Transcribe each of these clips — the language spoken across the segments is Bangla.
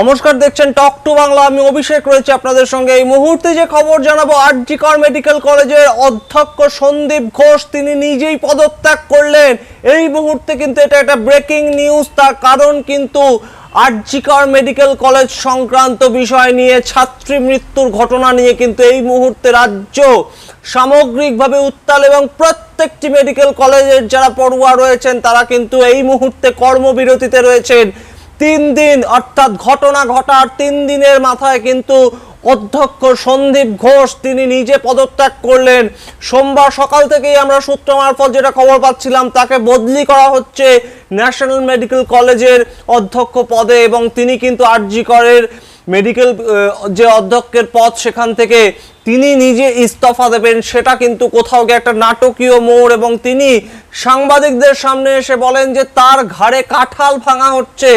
নমস্কার, দেখছেন টক টু বাংলা আমি অভিষেক রয়েছে আপনাদের সঙ্গে। এই মুহূর্তে যে খবর জানাব আর আরজিকর মেডিকেল কলেজের অধ্যক্ষ সন্দীপ ঘোষ, তিনি নিজেই পদত্যাগ করলেন। এই মুহূর্তে কিন্তু এটা একটা ব্রেকিং নিউজ তার কারণ কিন্তু আর আরজিকর মেডিকেল কলেজ সংক্রান্ত বিষয় নিয়ে, ছাত্রী মৃত্যুর ঘটনা নিয়ে কিন্তু এই মুহূর্তে রাজ্য সামগ্রিকভাবে উত্তাল এবং প্রত্যেকটি মেডিকেল কলেজের যারা পড়ুয়া রয়েছেন, তারা কিন্তু এই মুহূর্তে কর্মবিরতিতে রয়েছেন। তিন দিন, অর্থাৎ ঘটনা ঘটার তিন দিনের মাথায় কিন্তু অধ্যক্ষ সন্দীপ ঘোষ তিনি নিজে পদত্যাগ করলেন। সোমবার সকাল থেকেই আমরা সূত্র মারফত যেটা খবর পাচ্ছিলাম, তাকে বদলি করা হচ্ছে ন্যাশনাল মেডিকেল কলেজের অধ্যক্ষ পদে এবং তিনি কিন্তু আরজি করের মেডিকেল যে অধ্যক্ষের পদ সেখান থেকে তিনি নিজে ইস্তফা দেবেন, সেটা কিন্তু কোথাও গিয়ে একটা নাটকীয় মোড় এবং তিনি সাংবাদিকদের সামনে এসে বলেন যে তার ঘাড়ে কাঁঠাল ভাঙা হচ্ছে।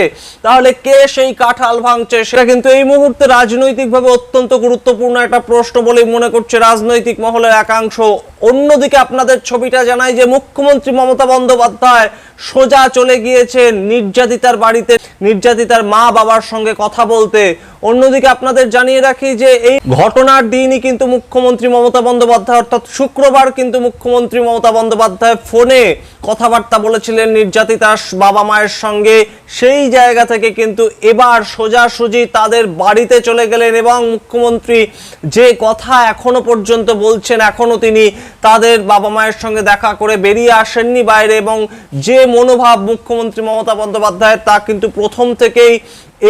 তাহলে কে সেই কাঁঠাল ভাঙছে? সেটা কিন্তু এই মুহূর্তে রাজনৈতিকভাবে অত্যন্ত গুরুত্বপূর্ণ একটা প্রশ্ন বলেই মনে করছে রাজনৈতিক মহলের একাংশ। অন্যদিকে আপনাদের ছবিটা জানাই যে মুখ্যমন্ত্রী মমতা বন্দ্যোপাধ্যায় সোজা চলে গিয়েছেন নির্যাতিতার বাড়িতে, নির্যাতিতার মা বাবার সঙ্গে কথা বলতে। অন্যদিকে আপনাদের জানিয়ে রাখি যে এই ঘটনার দিনই কিন্তু মুখ্যমন্ত্রী মমতা বন্দ্যোপাধ্যায়, অর্থাৎ শুক্রবার কিন্তু মুখ্যমন্ত্রী মমতা বন্দ্যোপাধ্যায় ফোনে কথাবার্তা বলেছিলেন নির্যাতিতার বাবা মায়ের সঙ্গে। সেই জায়গা থেকে কিন্তু এবার সোজাসুজি তাদের বাড়িতে চলে গেলেন এবং মুখ্যমন্ত্রী যে কথা এখনও পর্যন্ত বলছেন, এখনও তিনি তাদের বাবা মায়ের সঙ্গে দেখা করে বেরিয়ে আসেননি বাইরে এবং যে মনোভাব মুখ্যমন্ত্রী মমতা বন্দ্যোপাধ্যায়ের তা কিন্তু প্রথম থেকেই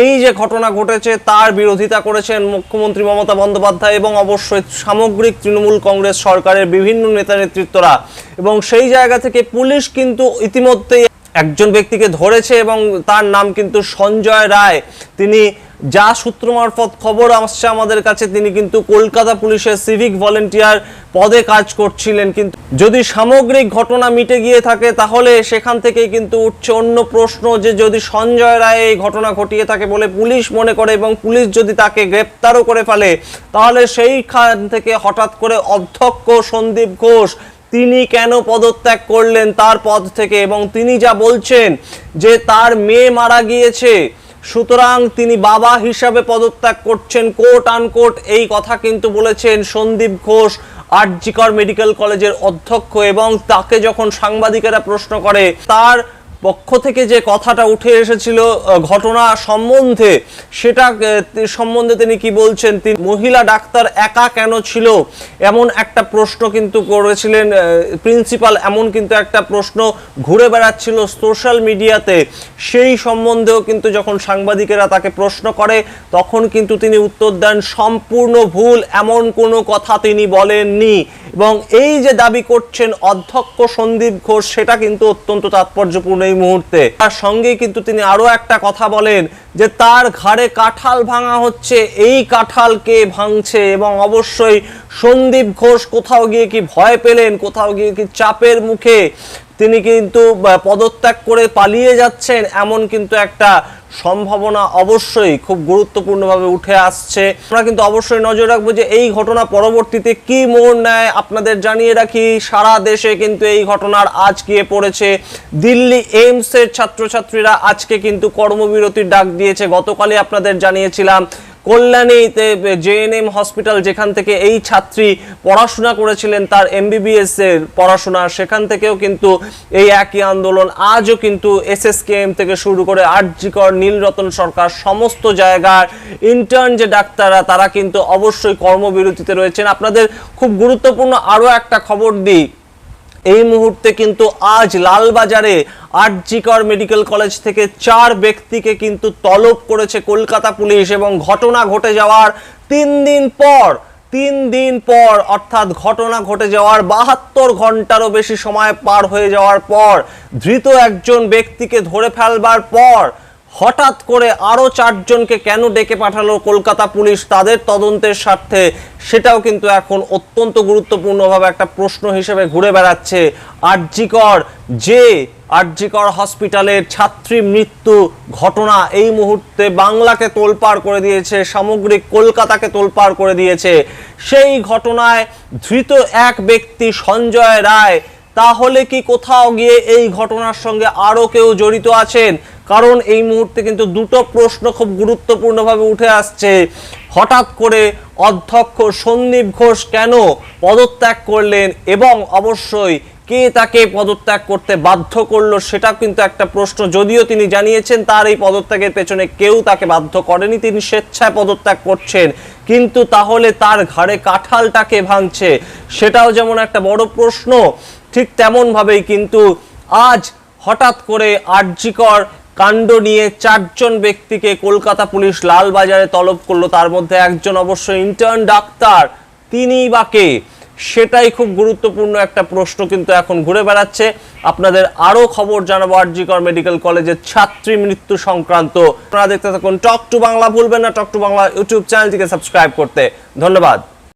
এই যে ঘটনা ঘটেছে, তার বিরোধিতা করেছেন মুখ্যমন্ত্রী মমতা বন্দ্যোপাধ্যায় এবং অবশ্যই সামগ্রিক তৃণমূল কংগ্রেস সরকারের বিভিন্ন নেতা নেতৃত্বরা। এবং সেই জায়গা থেকে পুলিশ কিন্তু ইতিমধ্যেই একজন ব্যক্তিকে ধরেছে এবং তার নাম কিন্তু সঞ্জয় রায়। তিনি যা সূত্র মারফত খবর আসছে আমাদের কাছে, তিনি কিন্তু কলকাতা পুলিশের সিভিক ভলেন্টিয়ার পদে কাজ করছিলেন। কিন্তু যদি সামগ্রিক ঘটনা মিটে গিয়ে থাকে, তাহলে সেখান থেকেই কিন্তু উঠছে অন্য প্রশ্ন যে যদি সঞ্জয় রায় এই ঘটনা ঘটিয়ে থাকে বলে পুলিশ মনে করে এবং পুলিশ যদি তাকে গ্রেপ্তারও করে ফেলে, তাহলে সেইখান থেকে হঠাৎ করে অধ্যক্ষ সন্দীপ ঘোষ, তিনি কেন পদত্যাগ করলেন তার পদ থেকে এবং তিনি যা বলছেন যে তার মেয়ে মারা গিয়েছে সুতরাং তিনি বাবা হিসাবে পদত্যাগ করছেন। কোট আনকোট, এই কথা কিন্তু বলেছেন সন্দীপ ঘোষ, আরজিকর মেডিকেল কলেজের অধ্যক্ষ এবং তাকে যখন সাংবাদিকেরা প্রশ্ন করে, তার পক্ষ থেকে যে কথাটা উঠে এসেছিল ঘটনা সম্বন্ধে, সেটা সম্বন্ধে তিনি কি বলছেন? তিনি মহিলা ডাক্তার একা কেন ছিল? এমন একটা প্রশ্ন কিন্তু করেছিলেন প্রিন্সিপাল। এমন কিন্তু একটা প্রশ্ন ঘুরে বেড়াচ্ছিল সোশ্যাল মিডিয়াতে। সেই সম্বন্ধেও কিন্তু যখন সাংবাদিকেরা তাকে প্রশ্ন করে, তখন কিন্তু তিনি উত্তর দেন, সম্পূর্ণ ভুল, এমন কোনো কথা তিনি বলেননি। এবং এই যে দাবি করছেন অধ্যক্ষ সন্দীপ ঘোষ, সেটা কিন্তু অত্যন্ত তাৎপর্যপূর্ণ। এই মুহূর্তে। তার সঙ্গে কিন্তু তিনি আরও একটা কথা বলেন যে তার ঘাড়ে কাঁঠাল ভাঙা হচ্ছে, এই কাঁঠাল কে ভাঙছে এবং অবশ্যই সন্দীপ ঘোষ কোথাও গিয়ে কি ভয় পেলেন, কোথাও গিয়ে কি চাপের মুখে তিনি কিন্তু পদত্যাগ করে পালিয়ে যাচ্ছেন এমন কিন্তু একটা সম্ভাবনা অবশ্যই খুব গুরুত্বপূর্ণভাবে উঠে আসছে। আমরা কিন্তু অবশ্যই নজর রাখব যে এই ঘটনা পরবর্তীতে কি মোড় নেয়, আপনাদের জানিয়ে রাখি, সারা দেশে কিন্তু এই ঘটনার আজ গিয়ে পড়েছে। দিল্লি এইমসের ছাত্রছাত্রীরা আজকে কিন্তু কর্মবিরতির ডাক দিয়েছে। গতকালই আপনাদের জানিয়েছিলাম কল্যাণীতে জেএনএম হসপিটাল, যেখান থেকে এই ছাত্রী পড়াশোনা করেছিলেন, তার এমবিবিএস এর পড়াশোনা, সেখান থেকেও কিন্তু এই একই আন্দোলন আজও কিন্তু এসএসকেএম থেকে শুরু করে আরজিকর, নীলরতন সরকার, সমস্ত জায়গার ইন্টার্ন যে ডাক্তাররা, তারা কিন্তু অবশ্যই কর্মবিরতিতে রয়েছেন। আপনাদের খুব গুরুত্বপূর্ণ আরও একটা খবর দিই। এই মুহূর্তে কিন্তু আজ লালবাজারে আরজিকর মেডিকেল কলেজ থেকে চার ব্যক্তিকে কিন্তু তলব করেছে কলকাতা পুলিশ এবং ঘটনা ঘটে যাওয়ার তিন দিন পর, তিন দিন পর, অর্থাৎ ঘটনা ঘটে যাওয়ার বাহাত্তর ঘন্টারও বেশি সময় পার হয়ে যাওয়ার পর, ধৃত একজন ব্যক্তিকে ধরে ফেলবার পর হঠাৎ করে আরও চারজনকে কেন ডেকে পাঠালো কলকাতা পুলিশ, তাদের তদন্তের স্বার্থে? সেটাও কিন্তু এখন অত্যন্ত গুরুত্বপূর্ণভাবে একটা প্রশ্ন হিসেবে ঘুরে বেড়াচ্ছে আরজিকর। যে আরজিকর হসপিটালের ছাত্রী মৃত্যু ঘটনা এই মুহূর্তে বাংলাকে তোলপাড় করে দিয়েছে, সামগ্রিক কলকাতাকে তোলপাড় করে দিয়েছে। সেই ঘটনায় ধৃত এক ব্যক্তি সঞ্জয় রায় তাহলে কি কোথাও গিয়ে এই ঘটনার সঙ্গে আরও কেউ জড়িত আছেন? কারণ এই মুহূর্তে কিন্তু দুটো প্রশ্ন খুব গুরুত্বপূর্ণভাবে উঠে আসছে। হঠাৎ করে অধ্যক্ষ সন্দীপ ঘোষ কেন পদত্যাগ করলেন এবং অবশ্যই কে তাকে পদত্যাগ করতে বাধ্য করল সেটা কিন্তু একটা প্রশ্ন। যদিও তিনি জানিয়েছেন তার এই পদত্যাগের পেছনে কেউ তাকে বাধ্য করেনি, তিনি স্বেচ্ছায় পদত্যাগ করছেন। কিন্তু তাহলে তার ঘাড়ে কাঁঠালটাকে ভাঙছে? সেটাও যেমন একটা বড় প্রশ্ন ঠিক তেমন ভাবেই কিন্তু আজ হঠাৎ করে আরজিকর কাণ্ড নিয়ে চারজন ব্যক্তিকে কলকাতা পুলিশ লালবাজারে তলব করল। তার মধ্যে একজন অবশ্য ইন্টার্ন ডাক্তার। তিনি বা কে? সেটাই খুব গুরুত্বপূর্ণ একটা প্রশ্ন কিন্তু এখন ঘুরে বেড়াচ্ছে। আপনাদের আরও খবর জানাব আরজিকর মেডিকেল কলেজের ছাত্রী মৃত্যু সংক্রান্ত। আপনারা দেখতে থাকুন টক টু বাংলা, ভুলবেন না টক টু বাংলা ইউটিউব চ্যানেলটিকে সাবস্ক্রাইব করতে। ধন্যবাদ।